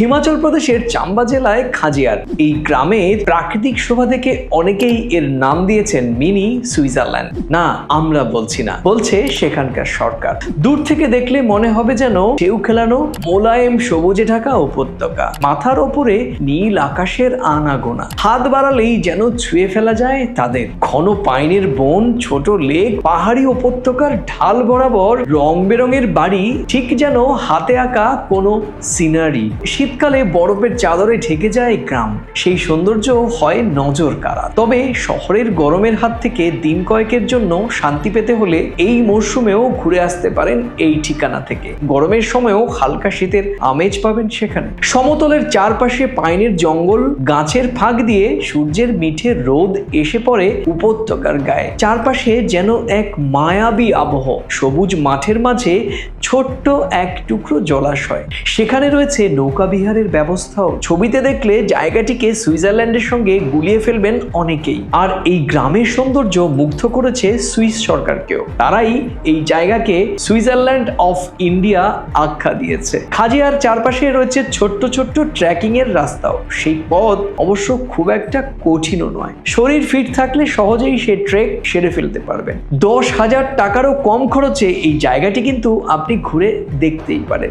হিমাচল প্রদেশের চাম্বা জেলায় খাজিয়ার। এই গ্রামে প্রাকৃতিক শোভা দেখে অনেকেই এর নাম দিয়েছেন মিনি সুইজারল্যান্ড। না, আমরা বলছি না, বলছে সেখানকার সরকার। দূর থেকে দেখলে মনে হবে যেন ঢেউ খেলানো, মোলায়েম, সবুজে ঢাকা উপত্যকা। মাথার ওপরে নীল আকাশের আনাগোনা। হাত বাড়ালেই যেন ছুঁয়ে ফেলা যায় তাদের। ঘন পাইনের বন, ছোট লেক, পাহাড়ি উপত্যকার ঢাল বরাবর রং বেরঙের বাড়ি, ঠিক যেন হাতে আঁকা কোনো সিনারি। শীতকালে বরফের চাদরে ঢেকে যায় গ্রাম। সেই সৌন্দর্য হয় নজর কাড়া। তবে শহরের গরমের হাত থেকে দিন কয়েকের জন্য শান্তি পেতে হলে এই মরশুমেও ঘুরে আসতে পারেন এই ঠিকানা থেকে। গরমের সময়ও হালকা শীতের আমেজ পাবেন সেখানে। সমতলের চারপাশে পাইনের জঙ্গল, গাছের ফাঁক দিয়ে সূর্যের মিঠে রোদ এসে পড়ে উপত্যকার গায়ে। চারপাশে যেন এক মায়াবী আবহ। সবুজ মাঠের মাঝে ছোট্ট এক টুকরো জলাশয়। সেখানে রয়েছে নৌকা বিহারের ব্যবস্থাও। ছবিতে দেখলে জায়গাটিকে সুইজারল্যান্ডের সঙ্গে গুলিয়ে ফেলবেন অনেকেই। আর এই গ্রামের সৌন্দর্য মুগ্ধ করেছে সুইস সরকারকেও। তারাই এই জায়গাকে সুইজারল্যান্ড অফ ইন্ডিয়া আখ্যা দিয়েছে। খাজিয়ার চারপাশে রয়েছে ছোট্ট ছোট্ট ট্রেকিং এর রাস্তাও। সেই পথ অবশ্য খুব একটা কঠিনও নয়। শরীর ফিট থাকলে সহজেই সে ট্রেক সেরে ফেলতে পারবেন। দশ হাজার টাকারও কম খরচে এই জায়গাটি কিন্তু আপনি ঘুরে দেখতেই পারেন।